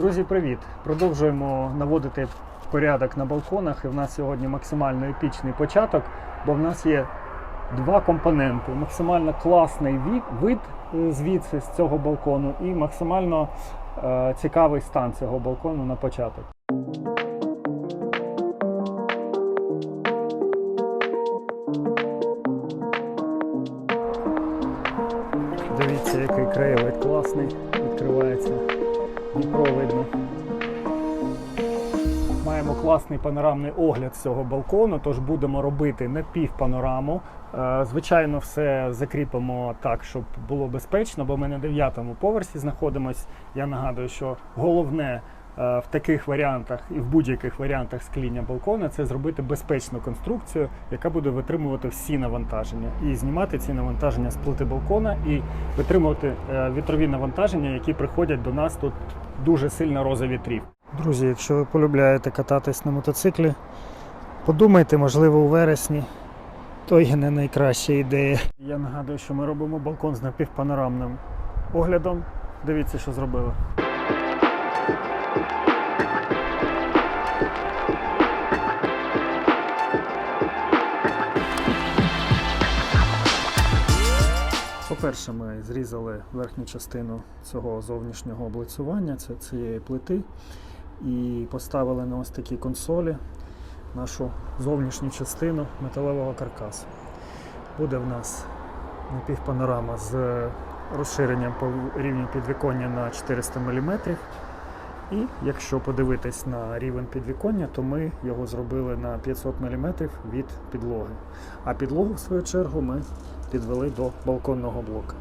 Друзі, привіт! Продовжуємо наводити порядок на балконах. І в нас сьогодні максимально епічний початок, бо в нас є два компоненти: максимально класний вид е, звідси з цього балкону, і максимально е, цікавий стан цього балкону на початок. Дивіться, який краєвид класний, відкривається. Дніпро видно. Маємо класний панорамний огляд цього балкону, тож будемо робити напівпанораму. Е, Звичайно, все закріпимо так, щоб було безпечно, бо ми на дев'ятому поверсі знаходимось. Я нагадую, що головне в таких варіантах і в будь-яких варіантах скління балкона це зробити безпечну конструкцію, яка буде витримувати всі навантаження, і знімати ці навантаження з плити балкона, і витримувати е, вітрові навантаження, які приходять до нас тут дуже сильна роза вітрів. Друзі, якщо ви полюбляєте кататись на мотоциклі, подумайте, можливо, у вересні то є не найкраща ідея. Я нагадую, що ми робимо балкон з напівпанорамним оглядом. Дивіться, що зробили. По-перше, ми зрізали верхню частину цього зовнішнього облицювання, це цієї плити, і поставили на ось такі консолі нашу зовнішню частину металевого каркасу. Буде в нас напівпанорама з розширенням по рівню підвіконня на 400 мм. І якщо подивитись на рівень підвіконня, то ми його зробили на 500 мм від підлоги. А підлогу, в свою чергу, ми підвели до балконного блока.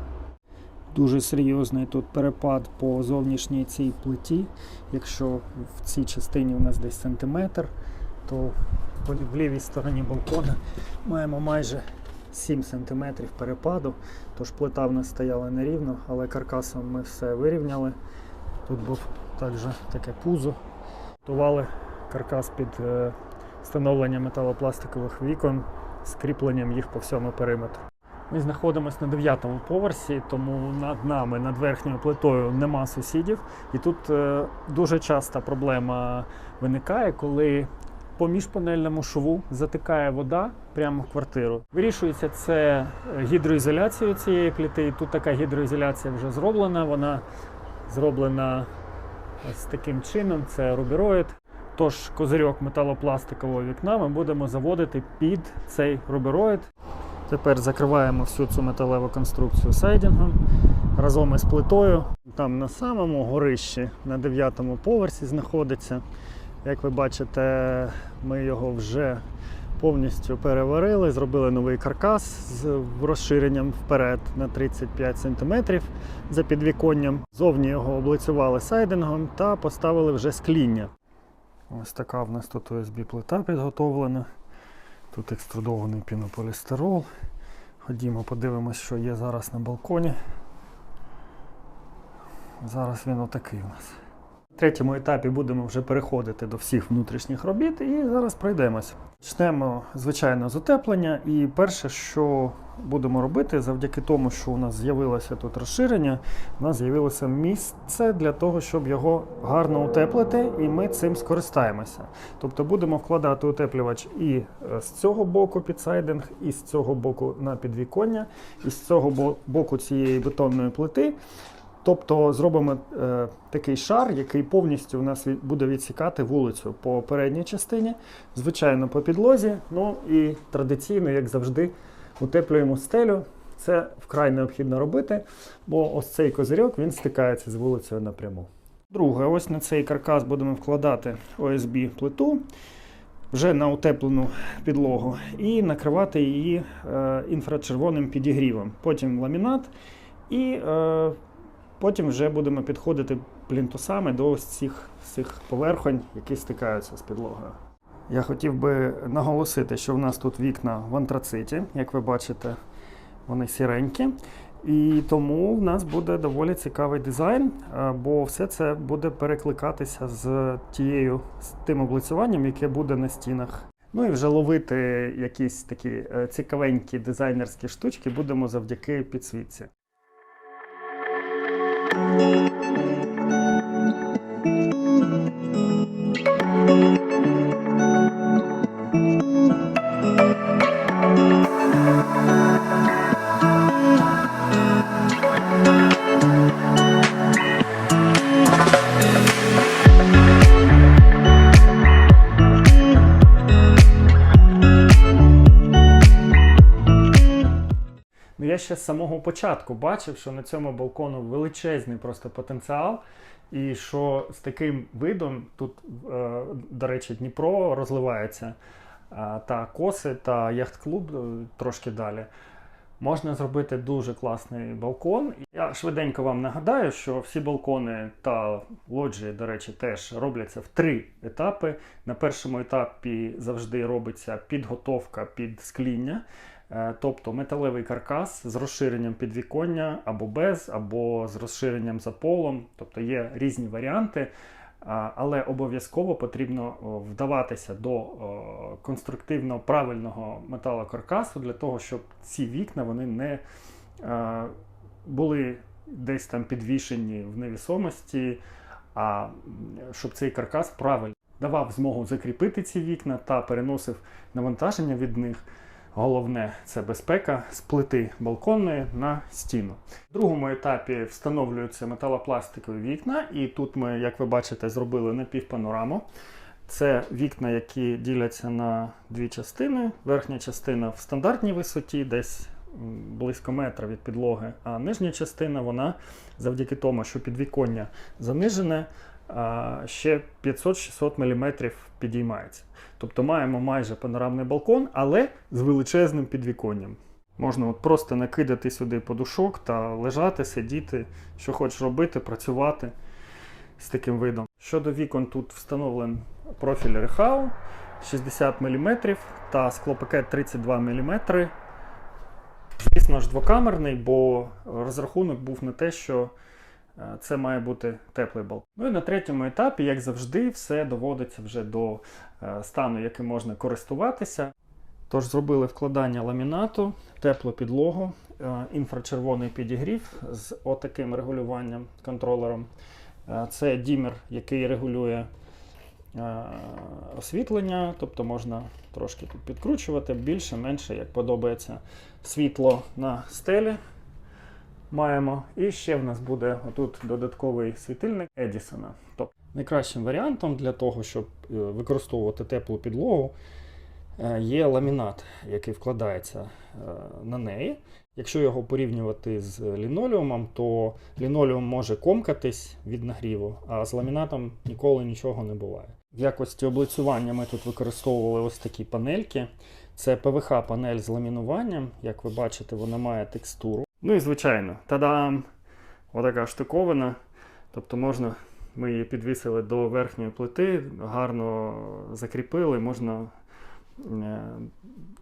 Дуже серйозний тут перепад по зовнішній цій плиті. Якщо в цій частині у нас десь сантиметр, то в лівій стороні балкона маємо майже 7 см перепаду. Тож плита в нас стояла нерівно, але каркасом ми все вирівняли. Тут був також таке пузо. Готували каркас під е, встановлення металопластикових вікон з їх по всьому периметру. Ми знаходимося на дев'ятому поверсі, тому над нами, над верхньою плитою, нема сусідів. І тут е, дуже часта проблема виникає, коли по міжпанельному шву затикає вода прямо в квартиру. Вирішується це е, гідроізоляцією цієї плити. Тут така гідроізоляція вже зроблена. Вона зроблена ось таким чином. Це рубероїд. Тож козирьок металопластикового вікна ми будемо заводити під цей рубероїд. Тепер закриваємо всю цю металеву конструкцію сайдінгом разом із плитою. Там на самому горищі, на дев'ятому поверсі знаходиться. Як ви бачите, ми його вже повністю переварили, зробили новий каркас з розширенням вперед на 35 см за підвіконням. Зовні його облицювали сайдингом та поставили вже скління. Ось така в нас тут USB плита підготовлена. Тут екструдований пінополістирол. Ходімо, подивимось, що є зараз на балконі. Зараз він отакий у нас. Третьому етапі будемо вже переходити до всіх внутрішніх робіт і зараз пройдемось. Почнемо, звичайно, з утеплення. І перше, що будемо робити, завдяки тому, що у нас з'явилося тут розширення, у нас з'явилося місце для того, щоб його гарно утеплити, і ми цим скористаємося. Тобто будемо вкладати утеплювач і е, з цього боку під сайдинг, і з цього боку на підвіконня, і з цього боку цієї бетонної плити. Тобто зробимо е, такий шар, який повністю у нас від- буде відсікати вулицю по передній частині, звичайно, по підлозі. Ну і традиційно, як завжди, утеплюємо стелю. Це вкрай необхідно робити, бо ось цей козирьок він стикається з вулицею напряму. Друге, ось на цей каркас будемо вкладати ОСБ плиту вже на утеплену підлогу і накривати її е, інфрачервоним підігрівом. Потім ламінат і е, Потім вже будемо підходити плінтусами до ось цих всіх поверхонь, які стикаються з підлогою. Я хотів би наголосити, що в нас тут вікна в антрациті, як ви бачите, вони сіренькі. І тому в нас буде доволі цікавий дизайн, е, бо все це буде перекликатися з тією з тим облицюванням, яке буде на стінах. Ну і вже ловити якісь такі е, цікавенькі дизайнерські штучки будемо завдяки підсвітці. Thank you. Ще з самого початку бачив, що на цьому балкону величезний просто потенціал. І що з таким видом тут, е, до речі, Дніпро розливається, та коси та яхт-клуб е, трошки далі. Можна зробити дуже класний балкон. Я швиденько вам нагадаю, що всі балкони та лоджії, до речі, теж робляться в три етапи. На першому етапі завжди робиться підготовка під скління, е, тобто металевий каркас з розширенням підвіконня або без, або з розширенням за полом. Тобто є різні варіанти. Але обов'язково потрібно вдаватися до конструктивно правильного металокаркасу для того, щоб ці вікна вони не е, були десь там підвішені в невісомості, а щоб цей каркас правильно давав змогу закріпити ці вікна та переносив навантаження від них. Головне це безпека з плити балконної на стіну. В другому етапі встановлюються металопластикові вікна, і тут ми, як ви бачите, зробили напівпанораму. Це вікна, які діляться на дві частини. Верхня частина в стандартній висоті, десь близько метра від підлоги, а нижня частина вона завдяки тому, що підвіконня занижене, ще 500-600 мм підіймається. Тобто маємо майже панорамний балкон, але з величезним підвіконням. Можна от просто накидати сюди подушок та лежати, сидіти, що хочеш робити, працювати з таким видом. Щодо вікон, тут встановлений профіль Рехау 60 мм та склопакет 32 мм. Звісно ж, двокамерний, бо розрахунок був на те, що це має бути теплий балкон. Ну і на третьому етапі, як завжди, все доводиться вже до е, стану, яким можна користуватися. Тож зробили вкладання ламінату, теплу підлогу, е, інфрачервоний підігрів з отаким регулюванням контролером. Е, Це дімер, який регулює е, освітлення, тобто можна трошки тут підкручувати, більше, менше, як подобається. Світло на стелі маємо. І ще в нас буде отут додатковий світильник Едісона. Тобто найкращим варіантом для того, щоб е, використовувати теплу підлогу, е, є ламінат, який вкладається е, на неї. Якщо його порівнювати з лінолеумом, то лінолеум може комкатись від нагріву, а з ламінатом ніколи нічого не буває. В якості облицювання ми тут використовували ось такі панельки. Це ПВХ-панель з ламінуванням. Як ви бачите, вона має текстуру. Ну і звичайно, тадам! Отака штуковина. Тобто можна, ми її підвісили до верхньої плити, гарно закріпили, можна е,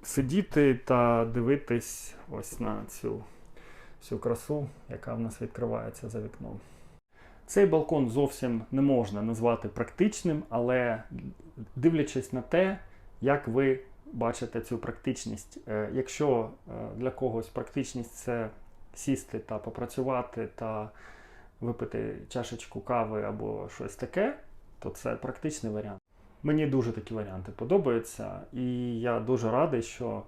сидіти та дивитись ось на цю всю красу, яка в нас відкривається за вікном. Цей балкон зовсім не можна назвати практичним, але дивлячись на те, як ви бачите цю практичність. Е, Якщо е, для когось практичність це сісти та попрацювати та випити чашечку кави або щось таке, то це практичний варіант. Мені дуже такі варіанти подобаються, і я дуже радий, що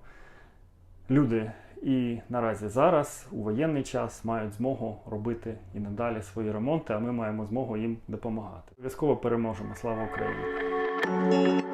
люди і наразі зараз, у воєнний час, мають змогу робити і надалі свої ремонти, а ми маємо змогу їм допомагати. Обов'язково переможемо. Слава Україні!